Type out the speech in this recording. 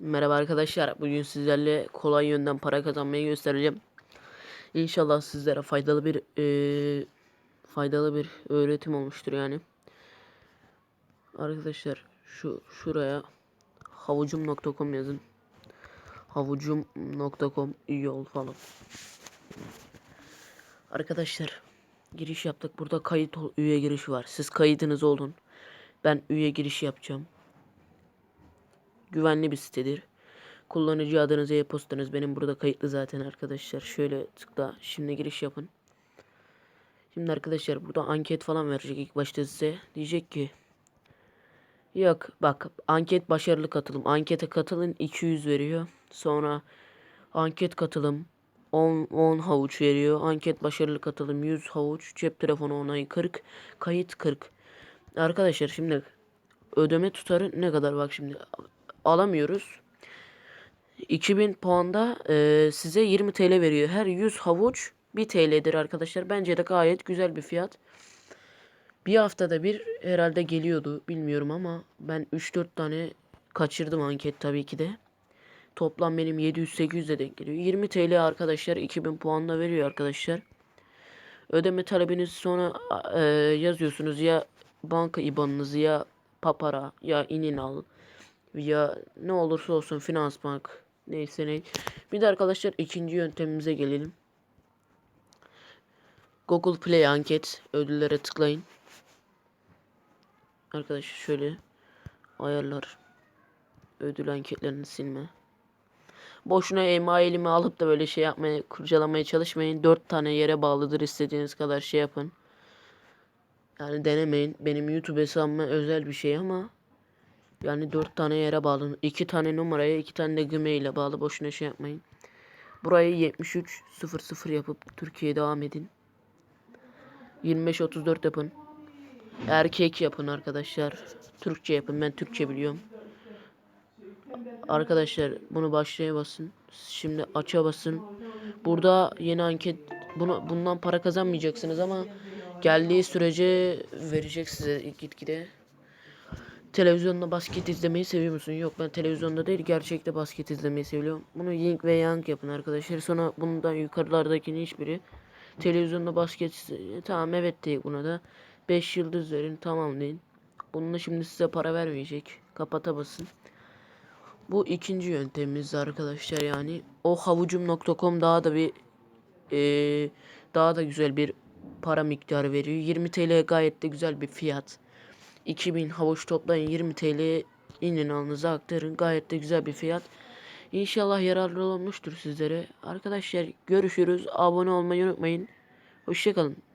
Merhaba arkadaşlar. Bugün sizlerle kolay yönden para kazanmayı göstereceğim. İnşallah sizlere faydalı bir eee, faydalı bir öğretim olmuştur yani. Arkadaşlar şu şuraya havucum.com yazın. Havucum.com iyi ol falan. Arkadaşlar giriş yaptık. Burada kayıt ol, üye girişi var. Siz kaydınız olun. Ben üye girişi yapacağım güvenli bir sitedir. Kullanıcı adınız, e-postanız benim burada kayıtlı zaten arkadaşlar. Şöyle tıkla. Şimdi giriş yapın. Şimdi arkadaşlar burada anket falan verecek ilk başta size. Diyecek ki Yok bak anket başarılı katılım. Ankete katılın 200 veriyor. Sonra anket katılım 10, 10 havuç veriyor. Anket başarılı katılım 100 havuç. Cep telefonu onayı 40. Kayıt 40. Arkadaşlar şimdi ödeme tutarı ne kadar bak şimdi alamıyoruz. 2000 puanda e, size 20 TL veriyor. Her 100 havuç 1 TL'dir arkadaşlar. Bence de gayet güzel bir fiyat. Bir haftada bir herhalde geliyordu. Bilmiyorum ama ben 3-4 tane kaçırdım anket tabii ki de. Toplam benim 700-800'e denk geliyor. 20 TL arkadaşlar 2000 puanla veriyor arkadaşlar. Ödeme talebinizi sonra e, yazıyorsunuz ya banka IBAN'ınızı ya papara ya ininal ya ne olursa olsun finans bank neyse ne. Bir de arkadaşlar ikinci yöntemimize gelelim. Google Play anket ödüllere tıklayın. Arkadaşlar şöyle ayarlar ödül anketlerini silme. Boşuna emailimi alıp da böyle şey yapmaya kurcalamaya çalışmayın. Dört tane yere bağlıdır istediğiniz kadar şey yapın. Yani denemeyin. Benim YouTube hesabıma özel bir şey ama yani dört tane yere bağlı. iki tane numaraya iki tane de Gmail ile bağlı. Boşuna şey yapmayın. Burayı 7300 yapıp Türkiye'ye devam edin. 2534 yapın. Erkek yapın arkadaşlar. Türkçe yapın. Ben Türkçe biliyorum. Arkadaşlar bunu başlaya basın. Şimdi aça basın. Burada yeni anket bunu bundan para kazanmayacaksınız ama geldiği sürece verecek size gitgide. Televizyonda basket izlemeyi seviyor musun? Yok ben televizyonda değil gerçekte basket izlemeyi seviyorum. Bunu Ying ve Yang yapın arkadaşlar. Sonra bundan yukarılardakinin hiçbiri. Televizyonda basket tamam evet değil buna da. 5 yıldız verin tamam deyin. Bununla şimdi size para vermeyecek. Kapata basın. Bu ikinci yöntemimiz arkadaşlar yani. O havucum.com daha da bir ee, daha da güzel bir para miktarı veriyor. 20 TL gayet de güzel bir fiyat. 2000 havuç toplayın 20 TL inin alnınıza aktarın. Gayet de güzel bir fiyat. İnşallah yararlı olmuştur sizlere. Arkadaşlar görüşürüz. Abone olmayı unutmayın. Hoşçakalın.